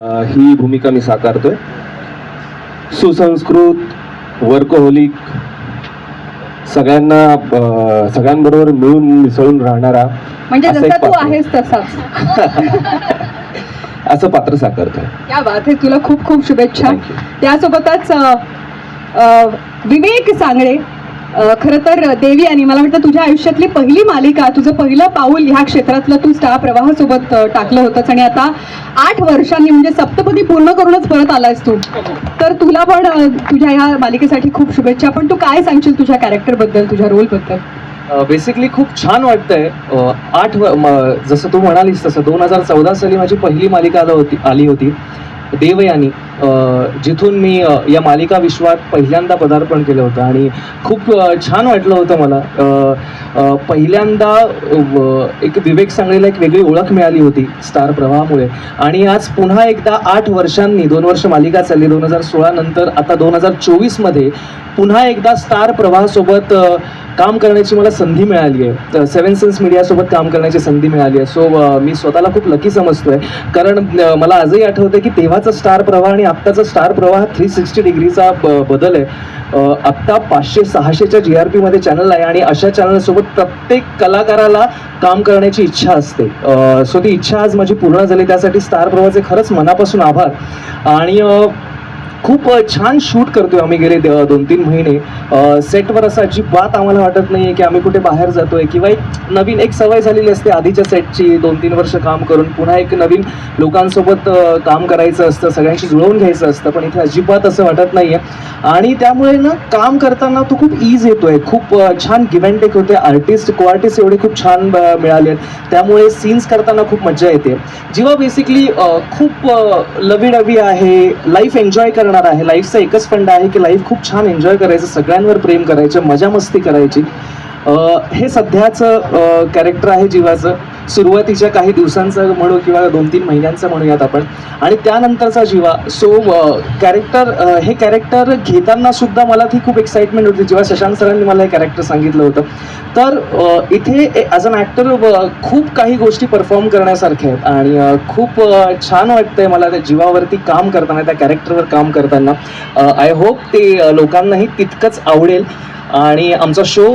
ही भूमिका मी साकारतोय सुसंस्कृत वर्कहोलिक सगळ्यांना सगळ्यांबरोबर मिळून मिसळून राहणारा म्हणजे असं जसा एक तू पात्र. आहेस तसाच असं पात्र साकारतोय या बात आहे तुला खूप खूप शुभेच्छा. त्यासोबतच विवेक सांगळे खरं तर देवी आणि मला वाटतं तुझ्या आयुष्यातली पहिली मालिका तुझं पहिलं पाऊल ह्या क्षेत्रातलं तू स्टार प्रवाहासोबत टाकलं होतंस आणि आता आठ वर्षांनी म्हणजे सप्तपदी पूर्ण करूनच परत आलायस तू. तर तुला पण तुझ्या ह्या मालिकेसाठी खूप शुभेच्छा. पण तू काय सांगशील तुझ्या कॅरेक्टरबद्दल तुझ्या रोलबद्दल बेसिकली खूप छान वाटतंय. आठ व- जसं तू म्हणालीस तसं दोन हजार चौदा साली माझी पहिली मालिका आलं होती आली होती. देवयानी. जिथून मी या मालिका विश्वात पहिल्यांदा पदार्पण केलं होतं आणि खूप छान वाटलं होतं मला. पहिल्यांदा व- एक विवेक सांगलीला एक वेगळी ओळख मिळाली होती स्टार प्रवाहामुळे. आणि आज पुन्हा एकदा आठ वर्षांनी दोन वर्ष मालिका चालली दोन हजार सोळा नंतर आता दोन हजार चोवीसमध्ये पुन्हा एकदा स्टार प्रवाहासोबत काम करण्याची मला संधी मिळाली आहे. सेवन सेन्स मीडियासोबत काम करण्याची संधी मिळाली आहे. सो मी स्वतःला खूप लकी समजतोय. कारण मला आजही आठवतं की तेव्हाचा स्टार प्रवाह आणि आत्ताचा स्टार प्रवाह थ्री सिक्स्टी डिग्रीचा ब- बदल आहे. आत्ता पाचशे सहाशेच्या जी आर पीमध्ये चॅनल आहे आणि अशा चॅनलसोबत प्रत्येक कलाकाराला काम करण्याची इच्छा असते. सो ती इच्छा आज माझी पूर्ण झाली. त्यासाठी स्टार प्रवाहाचे खरंच मनापासून आभार. आणि खूप छान शूट करतोय आम्ही गेले दोन तीन महिने. सेटवर असं अजिबात आम्हाला वाटत नाही की आम्ही कुठे बाहेर जातोय किंवा एक नवीन एक सवय झालेली असते आधीच्या सेटची दोन तीन वर्ष काम करून पुन्हा एक नवीन लोकांसोबत काम करायचं असतं सगळ्यांशी जुळवून घ्यायचं असतं पण इथे अजिबात असं वाटत नाही आहे आणि त्यामुळे ना काम करताना तो खूप ईज येतोय. खूप छान गिव्ह अँड टेक होते. आर्टिस्ट को आर्टिस्ट एवढे खूप छान मिळाले. आहेत त्यामुळे सीन्स करताना खूप मजा येते. जेव्हा बेसिकली खूप लवी डवी आहे लाईफ एन्जॉय करणार आहे. लाईफचा एकच फंड आहे की लाईफ खूप छान एन्जॉय करायचं सगळ्यांवर प्रेम करायचं मजा मस्ती करायची. हे सध्याचं कॅरेक्टर आहे जीवाचं. सुरुवातीच्या काही दिवसांचं म्हणू किंवा दोन तीन महिन्यांचं म्हणूयात आपण. आणि त्यानंतरचा जीवा सो कॅरेक्टर हे कॅरेक्टर घेताना सुद्धा मला ती खूप एक्साइटमेंट होती. जेव्हा शशांक सरांनी मला हे कॅरेक्टर सांगितलं होतं. तर इथे ॲज अन ॲक्टर खूप काही गोष्टी परफॉर्म करण्यासारख्या आहेत. आणि खूप छान वाटतंय मला त्या जीवावरती काम करताना त्या कॅरेक्टरवर काम करताना. आय होप ते लोकांनाही तितकंच आवडेल. आणि आमचा शो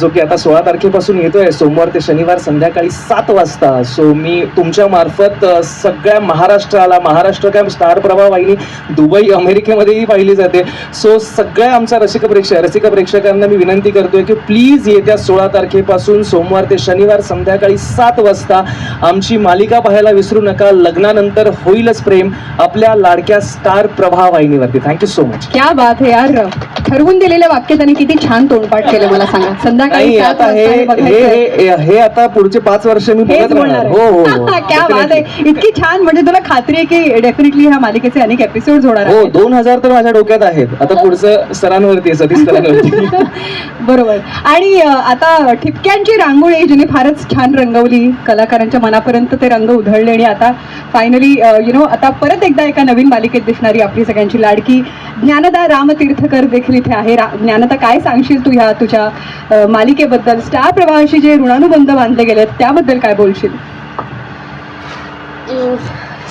जो की आता सोळा तारखेपासून येतो आहे सोमवार ते शनिवार संध्याकाळी सात वाजता. सो मी तुमच्या मार्फत सगळ्या महाराष्ट्राला महाराष्ट्र काय स्टार प्रभाव वाहिनी दुबई अमेरिकेमध्येही पाहिली जाते. सो सगळ्या आमच्या रसिक प्रेक्षक रसिक प्रेक्षकांना मी विनंती करतोय की प्लीज येत्या सोळा तारखेपासून सोमवार ते शनिवार संध्याकाळी सात वाजता आमची मालिका पाहायला विसरू नका. लग्नानंतर होईलच प्रेम आपल्या लाडक्या स्टार प्रभाव वाहिनीवरती. थँक्यू सो मच क्या बात आहे यार. ठरवून दिलेल्या वाक्य त्यांनी किती छान तोंडपाठ केलं मला सांगा. संध्याकाळी नाही सात आता हे वाजता हे हे. हे- हे आता पुढचे पाच वर्ष मी हेच बघत बोलणार राहणार हो हो हो. आहे. क्या बात Definitely. आहे इतकी छान म्हणजे तुला खात्री आहे की डेफिनेटली ह्या मालिकेचे अनेक एपिसोड होणार हो आहेत. दोन हजार तर माझ्या डोक्यात आहेत. आता पुढचं सरांवरती आहे सतीश सरांवरती. बरोबर. आणि अ, आता ठिपक्यांची रांगोळी जिने फारच छान रंगवली कलाकारांच्या मनापर्यंत ते रंग उधळले आणि आता फायनली यु नो आता परत एकदा एका नवीन मालिकेत दिसणारी आपली सगळ्यांची लाडकी ज्ञानदा रामतीर्थकर देखील इथे आहे. रा- ज्ञानदा काय सांगशील? तू ह्या तुझ्या मालिकेबद्दल? स्टार प्रवाहाशी जे ऋणानुबंध बांधले गेलेत त्याबद्दल काय बोलशील?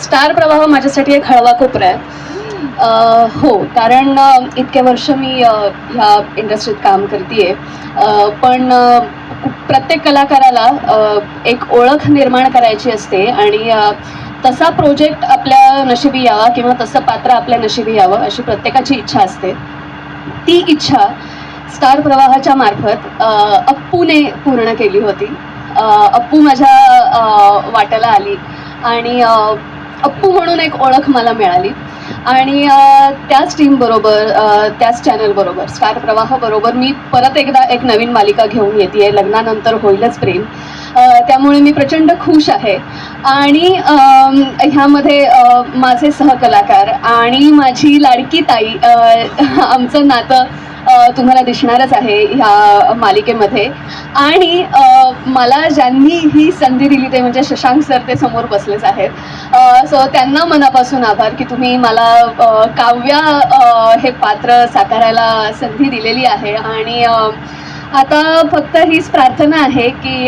स्टार प्रवाह माझ्यासाठी एक हळवा कोपरा आहे. हो कारण अं, इतके वर्ष मी ह्या इंडस्ट्रीत काम करते पण प्रत्येक कलाकाराला एक ओळख निर्माण करायची असते आणि तसा प्रोजेक्ट आपल्या नशिबी यावा किंवा तसं पात्र आपल्या नशिबी यावं अशी प्रत्येकाची इच्छा असते. ती इच्छा स्टार प्रवाहाच्या मार्फत अप्पूने पूर्ण केली होती. अप्पू माझ्या वाट्याला आली आणि अप्पू म्हणून एक ओळख मला मिळाली. आणि त्याच टीमबरोबर त्याच चॅनलबरोबर स्टार प्रवाहाबरोबर मी परत एकदा एक नवीन मालिका घेऊन येते आहे लग्नानंतर होईलच प्रेम. त्यामुळे मी प्रचंड खुश आहे. आणि ह्यामध्ये माझे सहकलाकार आणि माझी लाडकी ताई आमचं नातं तुम्हाला दिसणारच आहे ह्या मालिकेमध्ये. आणि मला ज्यांनी ही संधी दिली ते म्हणजे शशांक सर ते समोर बसलेच आहेत. सो त्यांना मनापासून आभार की तुम्ही मला काव्या हे पात्र साकारायला संधी दिलेली आहे. आणि आता फक्त हीच प्रार्थना आहे की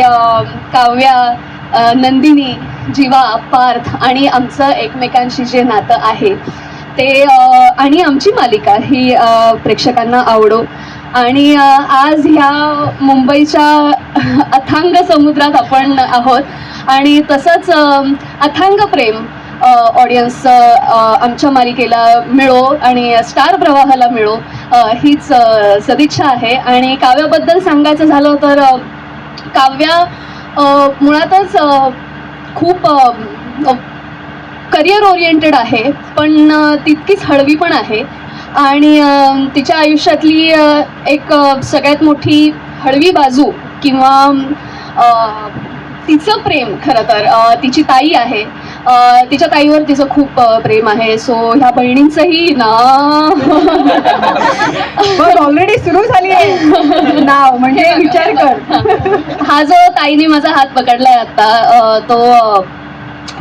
काव्या नंदिनी जीवा पार्थ आणि आमचं एकमेकांशी जे नातं आहे ते आणि आमची मालिका ही प्रेक्षकांना आवडो. आणि आज ह्या मुंबईच्या अथांग समुद्रात आपण आहोत. आणि तसंच अथांग प्रेम ऑडियन्स आमच्या मालिकेला मिळो आणि स्टार प्रवाहाला मिळो हीच सदिच्छा आहे. आणि काव्याबद्दल सांगायचं झालं तर काव्या मुळातच खूप करिअर ओरिएंटेड आहे पण तितकीच हळवी पण आहे. आणि तिच्या आयुष्यातली एक सगळ्यात मोठी हळवी बाजू किंवा तिचं प्रेम खरं तर तिची ताई आहे. तिच्या ताईवर तिचं खूप प्रेम आहे. सो ह्या बहिणींचंही ना. ऑलरेडी सुरू झाली आहे. नाव म्हणजे विचार कर. हा जो ताईने माझा हात पकडलाय आता तो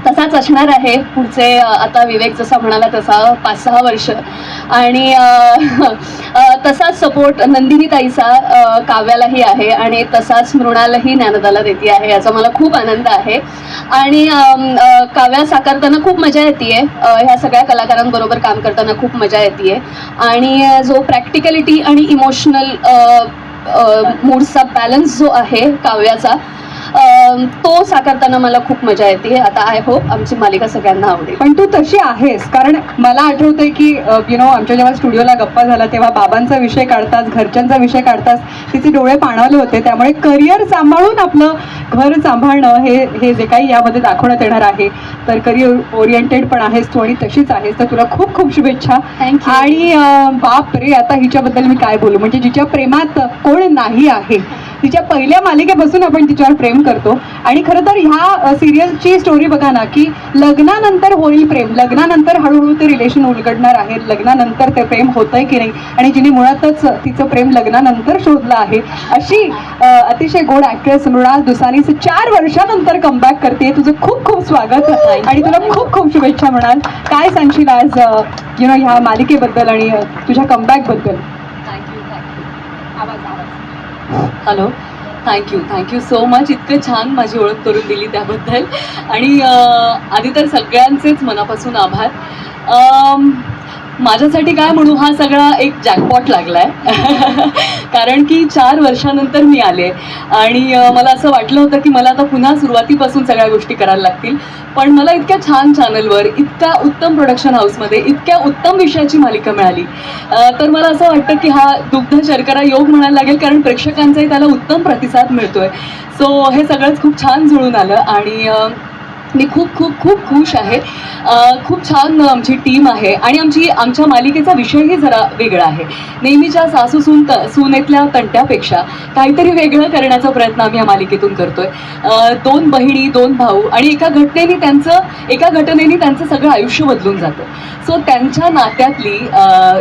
तसाच असणार आहे. पुढचे आता विवेक जसा म्हणाला तसा पाच सहा वर्ष. आणि तसाच सपोर्ट नंदिनी ताईचा काव्यालाही आहे आणि तसाच मृणालाही ज्ञानदाला देते आहे याचा मला खूप आनंद आहे. आणि काव्या साकारताना खूप मजा येते ह्या सगळ्या कलाकारांबरोबर काम करताना खूप मजा येते आणि जो प्रॅक्टिकलिटी आणि इमोशनल मूडचा बॅलन्स जो आहे काव्याचा तो साकारताना मला खूप मजा येते. आता आय होप आमची मालिका सगळ्यांना आवडेल. पण तू तशी आहेस. कारण मला आठवतंय की यु नो आमच्या जेव्हा स्टुडिओला गप्पा झाला तेव्हा बाबांचा विषय काढतास घरच्यांचा विषय काढतास तिचे डोळे पाणावले होते. त्यामुळे करिअर सांभाळून आपलं घर सांभाळणं हे हे जे काही यामध्ये दाखवण्यात येणार आहे. तर करिअर ओरिएंटेड पण आहेस तू आणि तशीच आहेस. तर तुला खूप खूप शुभेच्छा. आणि बाप रे आता हिच्याबद्दल मी काय बोलू? म्हणजे जिच्या प्रेमात कोण नाही आहे तिच्या पहिल्या मालिकेपासून आपण तिच्यावर प्रेम करतो. आणि खरं तर ह्या सिरियलची स्टोरी बघा ना की लग्नानंतर होईल प्रेम. लग्नानंतर हळूहळू ते रिलेशन उलगडणार आहे लग्नानंतर ते प्रेम होतंय की नाही? आणि जिने मुळातच तिचं प्रेम लग्नानंतर शोधलं आहे. अशी अतिशय गोड ऍक्ट्रेस मृणाल दुसानीचं चार वर्षानंतर कमबॅक करते तुझं खूप खूप स्वागत आणि तुला खूप खूप शुभेच्छा म्हणाल काय सांगशील आज यु नो ह्या मालिकेबद्दल आणि तुझ्या कमबॅकबद्दल hello thank you thank you so much इतकं छान माझी ओळख करून दिली त्याबद्दल. आणि आधी तर सगळ्यांचेच मनापासून आभार. माझ्यासाठी काय म्हणू हा सगळा एक जॅकपॉट लागला आहे कारण की चार वर्षानंतर मी आले. आणि मला असं वाटलं होतं की मला आता पुन्हा सुरुवातीपासून सगळ्या गोष्टी करायला लागतील. पण मला इतक्या छान चॅनलवर इतक्या उत्तम प्रोडक्शन हाऊसमध्ये इतक्या उत्तम विषयाची मालिका मिळाली. तर मला असं वाटतं की हा दुग्ध शर्करा योग म्हणायला लागेल कारण प्रेक्षकांचाही त्याला उत्तम प्रतिसाद मिळतोय. सो हे सगळंच खूप छान जुळून आलं. आणि मी खूप खूप खूप खुश आहे. खूप छान आमची टीम आहे आणि आमची आमच्या मालिकेचा विषयही जरा वेगळा आहे. नेहमीच्या सासू सून त सुनेतल्या तंट्यापेक्षा काहीतरी वेगळं करण्याचा प्रयत्न आम्ही या मालिकेतून करतोय. आहे दोन बहिणी दोन भाऊ आणि एका घटनेने त्यांचं एका घटनेने त्यांचं सगळं आयुष्य बदलून जातं. सो त्यांच्या नात्यातली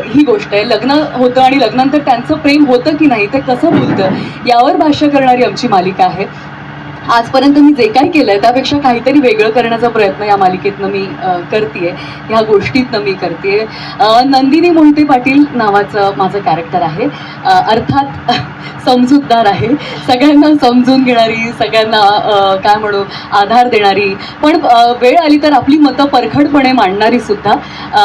ही गोष्ट आहे. लग्न होतं आणि लग्नानंतर त्यांचं प्रेम होतं की नाही ते कसं बोलतं यावर भाष्य करणारी आमची मालिका आहे. आजपर्यंत मी जे काही केलं आहे त्यापेक्षा काहीतरी वेगळं करण्याचा प्रयत्न या मालिकेतनं मी करते ह्या गोष्टीतनं मी करते नंदिनी मोहिते पाटील नावाचं माझं कॅरेक्टर आहे. अर्थात समजूतदार आहे. सगळ्यांना समजून घेणारी सगळ्यांना काय म्हणू आधार देणारी. पण वेळ आली तर आपली मतं परखडपणे मांडणारी सुद्धा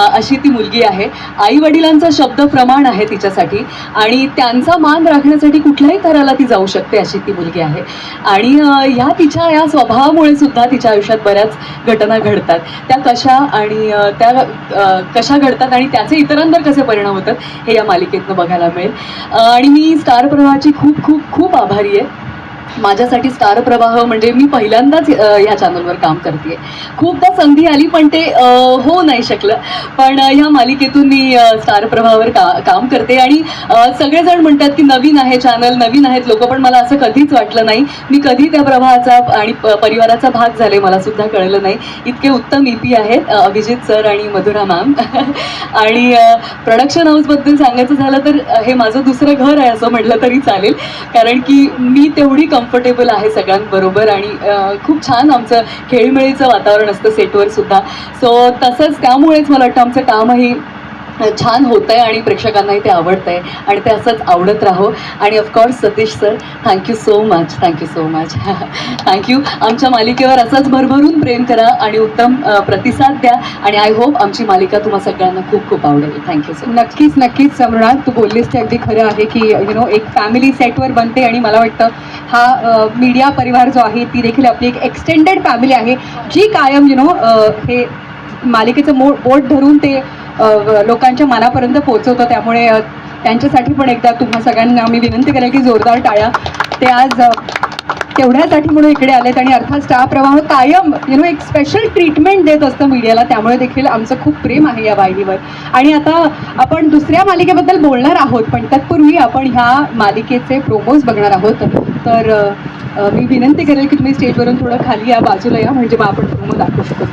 अशी ती मुलगी आहे. आई वडिलांचा शब्द प्रमाण आहे तिच्यासाठी आणि त्यांचा मान राखण्यासाठी कुठल्याही थराला ती जाऊ शकते अशी ती मुलगी आहे. आणि या तिच्या या स्वभावामुळे सुद्धा तिच्या आयुष्यात बऱ्याच घटना घडतात. त्या कशा आणि त्या कशा घडतात आणि त्याचे इतरांवर कसे परिणाम होतात हे या मालिकेतनं बघायला मिळेल. आणि मी स्टार प्रवाहाची खूप खूप खूप आभारी आहे. माझ्यासाठी स्टार प्रवाह म्हणजे मी पहिल्यांदाच ह्या चॅनलवर काम करते खूपदा संधी आली पण ते हो नाही शकलं. पण ह्या मालिकेतून मी स्टार प्रवाहावर का काम करते. आणि सगळेजण म्हणतात की नवीन आहे चॅनल नवीन आहेत लोक पण मला असं कधीच वाटलं नाही. मी कधी त्या प्रवाहाचा आणि परिवाराचा भाग झाले मला सुद्धा कळलं नाही. इतके उत्तम ई पी आहेत अभिजित सर आणि मधुरा मॅम आणि प्रोडक्शन हाऊसबद्दल सांगायचं झालं तर हे माझं दुसरं घर आहे असं म्हटलं तरी चालेल. कारण की मी तेवढी कम्फर्टेबल आहे सगळ्यांबरोबर आणि खूप छान आमचं खेळीमेळीचं वातावरण असतं सेटवर सुद्धा. सो तसंच त्यामुळेच मला वाटतं आमचं कामही छान होतं आहे आणि प्रेक्षकांनाही ते आवडतंय. आणि ते असंच आवडत राहो. आणि of course Satish sir thank you so much thank you so much thank you आमच्या मालिकेवर असंच भरभरून प्रेम करा आणि उत्तम प्रतिसाद द्या. आणि आय होप आमची मालिका तुम्हा सगळ्यांना खूप खूप आवडेल. थँक्यू सर नक्कीच नक्कीच मृणाल तू बोललीस ते अगदी खरं आहे की यु नो एक फॅमिली सेटवर बनते आणि मला वाटतं हा मीडिया परिवार जो आहे ती देखील आपली एक एक्सटेंडेड फॅमिली आहे. जी कायम यु नो हे मालिकेचं मो बोट धरून ते लोकांच्या मनापर्यंत पोहोचवतो. त्यामुळे त्यांच्यासाठी पण एकदा तुम्हा सगळ्यांना मी विनंती करेल की जोरदार टाळ्या. ते आज तेवढ्यासाठी म्हणून इकडे आलेत आणि अर्थात स्टार प्रवाह कायम यु नो एक स्पेशल ट्रीटमेंट देत असतं मीडियाला. त्यामुळे देखील आमचं खूप प्रेम आहे या वाहिनीवर. आणि आता आपण दुसऱ्या मालिकेबद्दल बोलणार आहोत पण तत्पूर्वी आपण ह्या मालिकेचे प्रोमोज बघणार आहोत. तर मी विनंती करेल की तुम्ही स्टेजवरून थोडं खाली या बाजूला या म्हणजे मग आपण प्रोमो दाखवू शकतो.